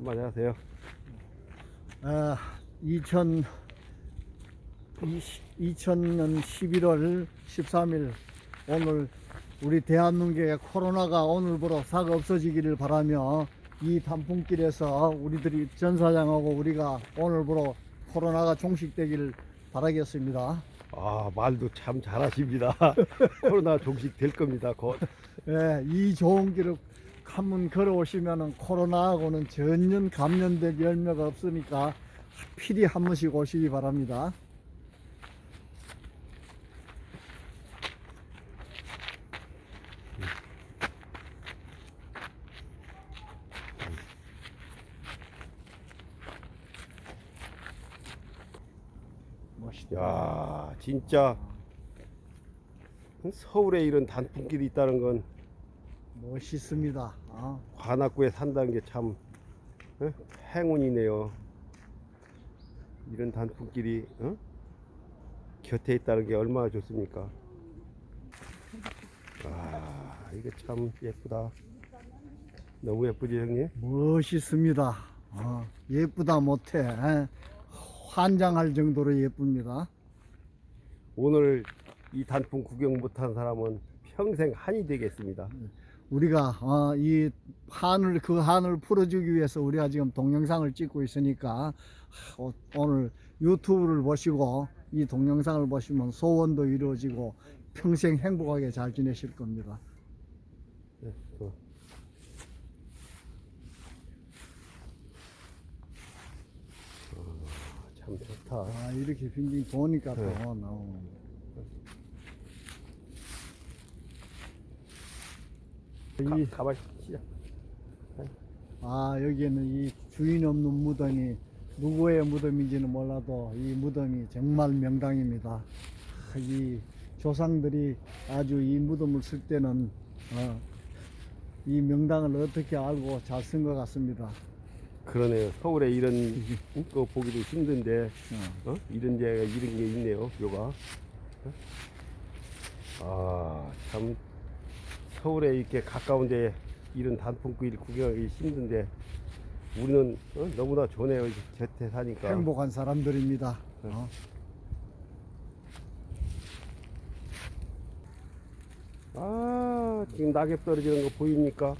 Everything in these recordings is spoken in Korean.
한마디 하세요. 아, 2000, 2000년 11월 13일 오늘 우리 대한민국의 코로나가 오늘부로 싹 없어지기를 바라며 이 단풍길에서 우리들이 전 사장하고 우리가 오늘부로 코로나가 종식되기를 바라겠습니다. 아 말도 참 잘하십니다. 코로나 종식 될 겁니다. 곧. 예, 이 좋은 길을 한번 걸어오시면 코로나하고는 전혀 감염될 열매가 없으니까 필히 한 번씩 오시기 바랍니다. 야 진짜 서울에 이런 단풍길이 있다는 건 멋있습니다. 아, 관악구에 산다는 게 참 행운이네요. 이런 단풍길이 어? 곁에 있다는 게 얼마나 좋습니까? 아 이거 참 예쁘다. 너무 예쁘지 형님? 멋있습니다. 아, 예쁘다 못해 에? 환장할 정도로 예쁩니다. 오늘 이 단풍 구경 못한 사람은 평생 한이 되겠습니다. 우리가 어, 이 한을 그 한을 풀어주기 위해서 우리가 지금 동영상을 찍고 있으니까 오- 오늘 유튜브를 보시고 이 동영상을 보시면 소원도 이루어지고 평생 행복하게 잘 지내실 겁니다. 네, 또. 아, 참 좋다. 아 이렇게 빙빙 도니까 또 네. 나오는. 가, 이, 가만 시작. 아 여기에는 이 주인 없는 무덤이 누구의 무덤인지는 몰라도 이 무덤이 정말 명당입니다. 아, 이 조상들이 아주 이 무덤을 쓸 때는 어, 이 명당을 어떻게 알고 잘 쓴 것 같습니다. 그러네요. 서울에 이런 거 보기도 힘든데 어. 어? 이런 데가 이런 게 있네요. 묘가. 어? 아, 참 서울에 이렇게 가까운데 이런 단풍길 구경하기 힘든데 우리는 어? 너무나 좋네요. 곁에 사니까. 행복한 사람들입니다. 어. 아, 지금 낙엽 떨어지는 거 보입니까?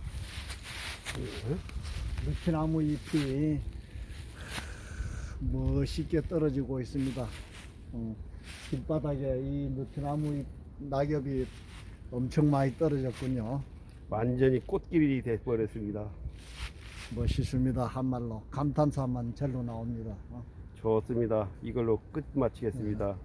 느티나무 잎이 멋있게 떨어지고 있습니다. 어, 길바닥에 이 느티나무 잎 낙엽이 엄청 많이 떨어졌군요. 완전히 꽃길이 돼버렸습니다. 멋있습니다. 한말로 감탄사만 절로 나옵니다. 어. 좋습니다. 이걸로 끝 마치겠습니다.